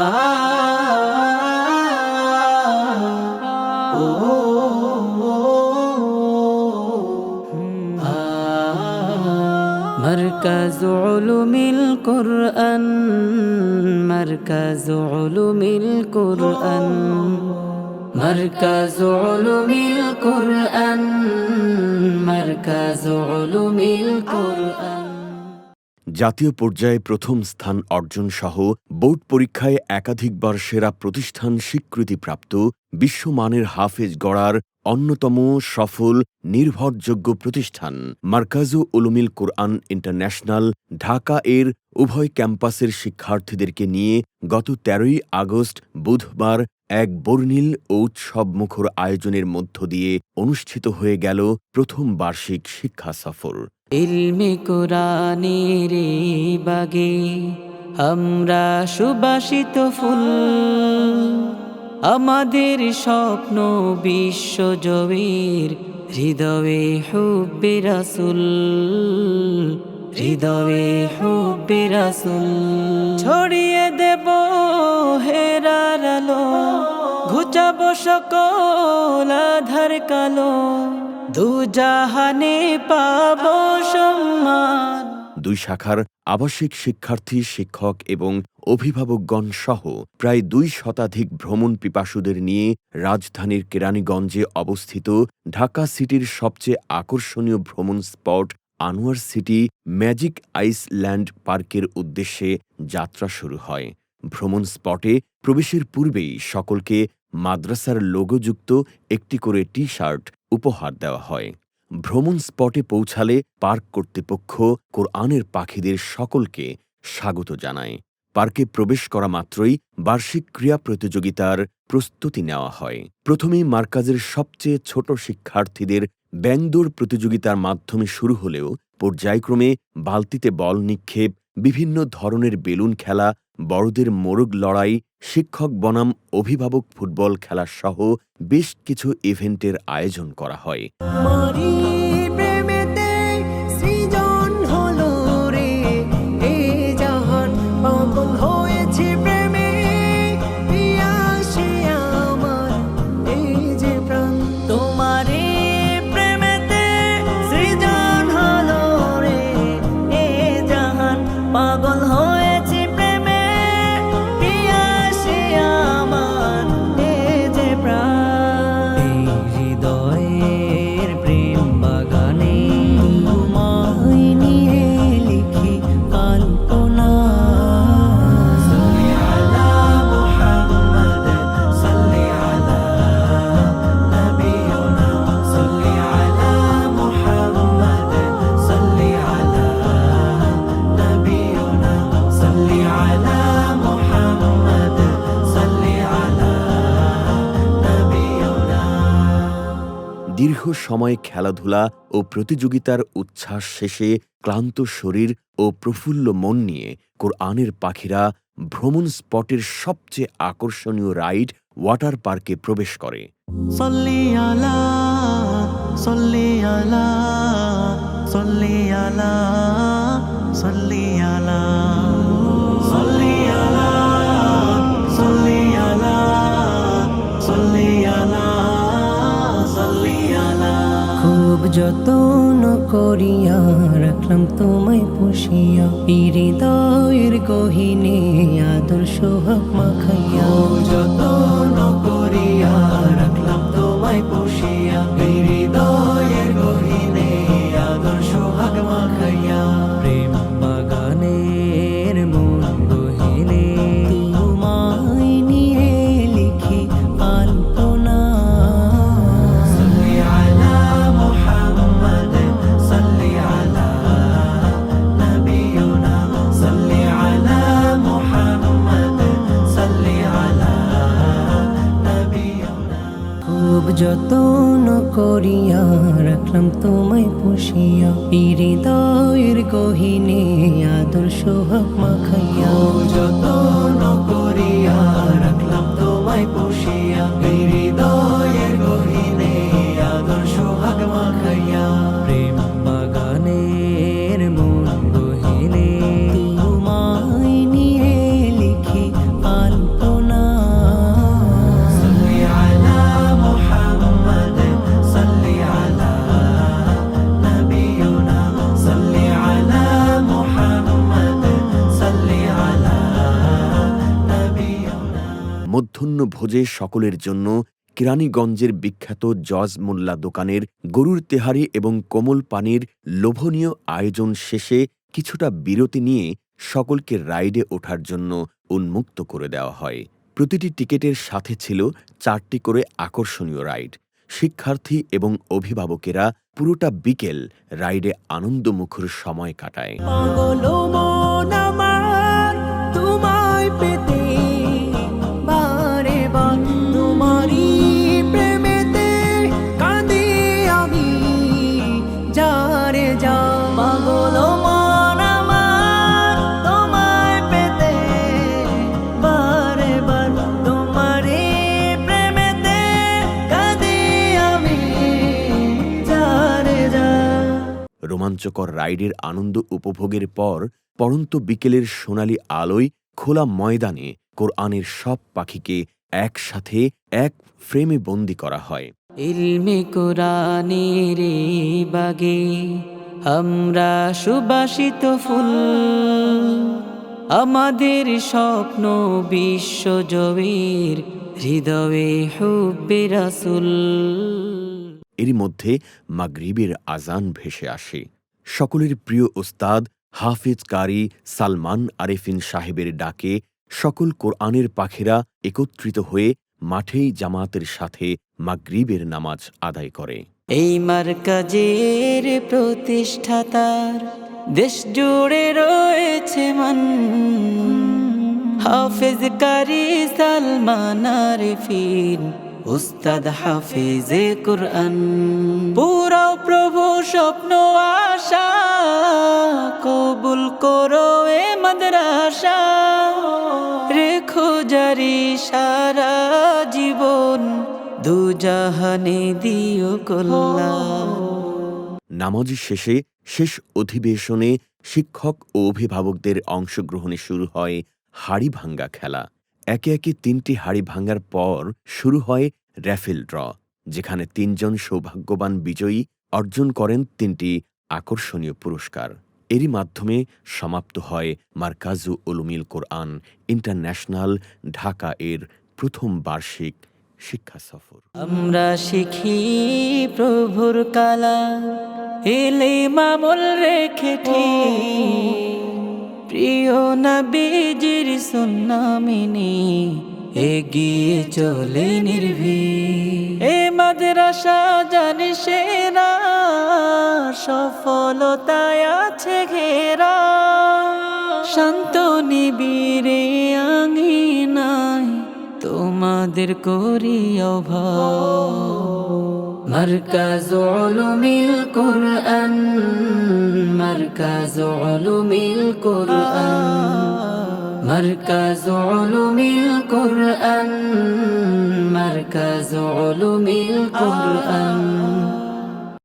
ও مركز علوم القرآن مركز علوم القرآن مركز علوم القرآن مركز علوم القرآن জাতীয় পর্যায়ে প্রথম স্থান অর্জন সহ বোর্ড পরীক্ষায় একাধিকবার সেরা প্রতিষ্ঠান স্বীকৃতিপ্রাপ্ত বিশ্বমানের হাফেজ গড়ার অন্যতম সফল, নির্ভরযোগ্য প্রতিষ্ঠান মার্কাজু উলুমিল কোরআন ইন্টারন্যাশনাল ঢাকা এর উভয় ক্যাম্পাসের শিক্ষার্থীদেরকে নিয়ে গত তেরোই আগস্ট বুধবার এক বর্ণিল ও উৎসবমুখর আয়োজনের মধ্য দিয়ে অনুষ্ঠিত হয়ে গেল প্রথম বার্ষিক শিক্ষা সফর। ইলমে কোরআনের বাগে আমরা সুবাসিত ফুল। আমাদের স্বপ্ন বিশ্বজয়ের হৃদয়ে হুব্বে রাসুল। হৃদয়ে হুব্বে রাসুল। ছড়িয়ে দেব হেরার ঘুচাবো সকল আধার কালো। দুজাহানে পাব সম্মান। দুই শাখার আবাসিক শিক্ষার্থী, শিক্ষক এবং অভিভাবকগণ সহ প্রায় দুই শতাধিক ভ্রমণ পিপাসুদের নিয়ে রাজধানীর কেরানীগঞ্জে অবস্থিত ঢাকা সিটির সবচেয়ে আকর্ষণীয় ভ্রমণ spot Anwar City Magic Island পার্কের উদ্দেশ্যে যাত্রা শুরু হয়। ভ্রমণ স্পটে প্রবেশের পূর্বেই সকলকে মাদ্রাসার লোগোযুক্ত একটি করে টি শার্ট উপহার দেওয়া হয়। ভ্রমণ স্পটে পৌঁছালে পার্ক কর্তৃপক্ষ কোরআনের পাখিদের সকলকে স্বাগত জানায়। পার্কে প্রবেশ করা মাত্রই বার্ষিক ক্রীড়া প্রতিযোগিতার প্রস্তুতি নেওয়া হয়। প্রথমেই মার্কাজের সবচেয়ে ছোট শিক্ষার্থীদের ব্যাংদৌড় প্রতিযোগিতার মাধ্যমে শুরু হলেও পর্যায়ক্রমে বালতিতে বল নিক্ষেপ, বিভিন্ন ধরনের বেলুন খেলা বড়দের মোরগ লড়াই, শিক্ষক বনাম, অভিভাবক ফুটবল খেলাসহ বেশ কিছু ইভেন্টের আয়োজন করা হয়। পাগল হয় দীর্ঘ সময় খেলাধুলা ও প্রতিযোগিতার উচ্ছ্বাস শেষে ক্লান্ত শরীর ও প্রফুল্ল মন নিয়ে কোরআনের পাখিরা ভ্রমণ স্পটের সবচেয়ে আকর্ষণীয় রাইড ওয়াটার পার্কে প্রবেশ করে। সল্লিয়ালা সল্লিয়ালা সল্লিয়ালা যতন করিয়া রাখলাম তোমায় পুষিয়া। হৃদয়ের গহিনে আদর সোহাগ মাখাইয়া। যতন যতন করিয়া রাখলাম তোমায় পুষিয়া। হৃদয়ের গহিনে আদর সোহাগ মাখাইয়া। যতন করিয়া রাখলাম তোমায় পুষিয়া। ভোজে সকলের জন্য কেরানীগঞ্জের বিখ্যাত জজ মোল্লা দোকানের গরুর তেহারি এবং কোমল পানির লোভনীয় আয়োজন শেষে কিছুটা বিরতি নিয়ে সকলকে রাইডে ওঠার জন্য উন্মুক্ত করে দেওয়া হয়। প্রতিটি টিকেটের সাথে ছিল চারটি করে আকর্ষণীয় রাইড। শিক্ষার্থী এবং অভিভাবকেরা পুরোটা বিকেল রাইডে আনন্দমুখর সময় কাটায়। রোমাঞ্চকর রাইডের আনন্দ উপভোগের পর পরন্ত বিকেলের সোনালি আলোয় খোলা ময়দানে কোরআনের সব পাখিকে একসাথে এক ফ্রেমে বন্দি করা হয়। ইলমে কোরআনের বাগে আমরা সুবাসিত ফুল। আমাদের স্বপ্ন বিশ্বজবীর হৃদয়ে হুব্বে রাসুল। এরই মধ্যে মাগরিবের আজান ভেসে আসে। সকলের প্রিয় ওস্তাদ হাফিজ কারি সালমান আরেফিন সাহেবের ডাকে সকল কোরআনের পাখিরা একত্রিত হয়ে মাঠেই জামাতের সাথে মাগরিবের নামাজ আদায় করে। এই মার্কাজের প্রতিষ্ঠাতার দেশ জুড়ে রয়েছে মান। হাফেজ কারি সালমান আরেফিন উস্তাদ হাফেজে কুরআন। পুরো প্রভু স্বপ্ন, আশা, কবুল করো এ মাদ্রাসা। রেখো জারি সারা জীবন দুজাহানে দিও কল্যাণ। নামাজ শেষে শেষ অধিবেশনে শিক্ষক ও অভিভাবকদের অংশগ্রহণে শুরু হয় হাড়ি ভাঙ্গা খেলা। একে একে তিনটি হাড়ি ভাঙার পর শুরু হয় র্যাফেল ড্র, যেখানে তিনজন সৌভাগ্যবান বিজয়ী অর্জন করেন তিনটি আকর্ষণীয় পুরস্কার। এরই মাধ্যমে সমাপ্ত হয় মার্কাজু উলুমিল কোরআন ইন্টারন্যাশনাল ঢাকা এর প্রথম বার্ষিক শিক্ষা সফর। আমরা শিখি প্রভুর কালা এলে মামুল রেখে ঠিক। প্রিয় নবীজির সুন্না মেনে এগিয়ে চলে নির্ভীক। এ মাদ্রাসা জানি সেরা, সফলতায় আছে ঘেরা। শান্ত নিবিড়ে আঙিনায় তোমাদের করি অভাব। মার্কাজ উলুমিল কোরআন মার্কাজ উলুমিল কোরআন মার্কাজ উলুমিল কোরআন মার্কাজ উলুমিল কোরআন